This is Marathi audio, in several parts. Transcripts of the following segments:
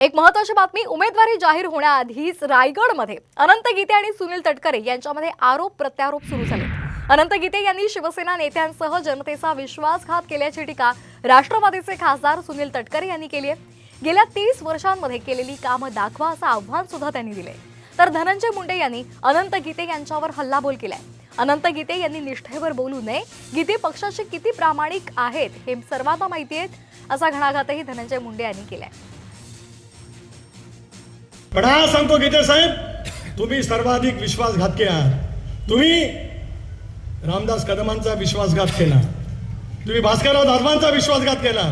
एक महत्वाची बातमी उमेदवारी जाहीर होण्याआधीच रायगडमध्ये अनंत गीते आणि सुनील तटकरे यांच्यामध्ये आरोप प्रत्यारोप सुरू झाले. अनंत गीते यांनी शिवसेना नेत्यांसह जनतेचा विश्वासघात केल्याची टीका राष्ट्रवादीचे खासदार सुनील तटकरे यांनी केली आहे. गेल्या तीस वर्षांमध्ये केलेली कामं दाखवा असं आव्हान सुद्धा त्यांनी दिले तर धनंजय मुंडे यांनी अनंत गीते यांच्यावर हल्लाबोल केलाय. अनंत गीते यांनी निष्ठेवर बोलू नये. गीते पक्षाचे किती प्रामाणिक आहेत हे सर्वांना माहिती आहेत असा घणाघातही धनंजय मुंडे यांनी केलाय. पण हा सांगतो गीते साहेब. तुम्ही सर्वाधिक विश्वासघातके आहात तुम्ही रामदास कदमांचा विश्वासघात केला. तुम्ही भास्करराव धर्मांचा विश्वासघात केला.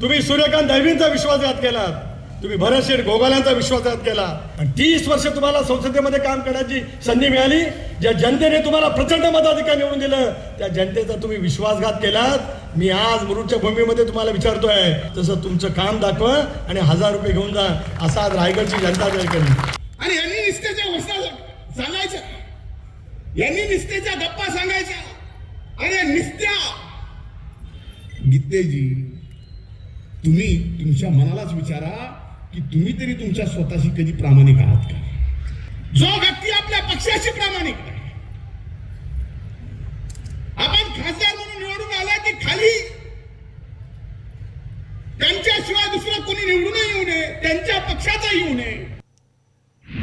तुम्ही सूर्यकांत दैवींचा विश्वासघात केला. तुम्ही भरतशेठ गोगाल्यांचा विश्वासघात केला. आणि तीस वर्ष तुम्हाला संसदेमध्ये काम करण्याची संधी मिळाली. ज्या जनतेने तुम्हाला प्रचंड मताधिकार निवडून दिलं त्या जनतेचा तुम्ही विश्वासघात केलात. मी आज मुरुडच्या भूमीमध्ये तुम्हाला विचारतोय. तसं तुमचं काम दाखवा आणि हजार रुपये घेऊन जा. असा आज रायगडची जनता जाहीर आणि यांनी निस्तेच्या घोषणा सांगायच्या यांनी निस्तेच्या गप्पा सांगायच्या. अरे निस्त्या. गीतेजी तुम्ही तुमच्या मनालाच विचारा. की तुम्ही तरी तुमच्या स्वतःशी कधी प्रामाणिक आहात का? जो व्यक्ती आपल्या पक्षाशी प्रामाणिक आपण खासदार म्हणून निवडून आला की खाली. त्यांच्याशिवाय दुसरं कोणी निवडूनही येऊ नये त्यांच्या पक्षाचा येऊ नये.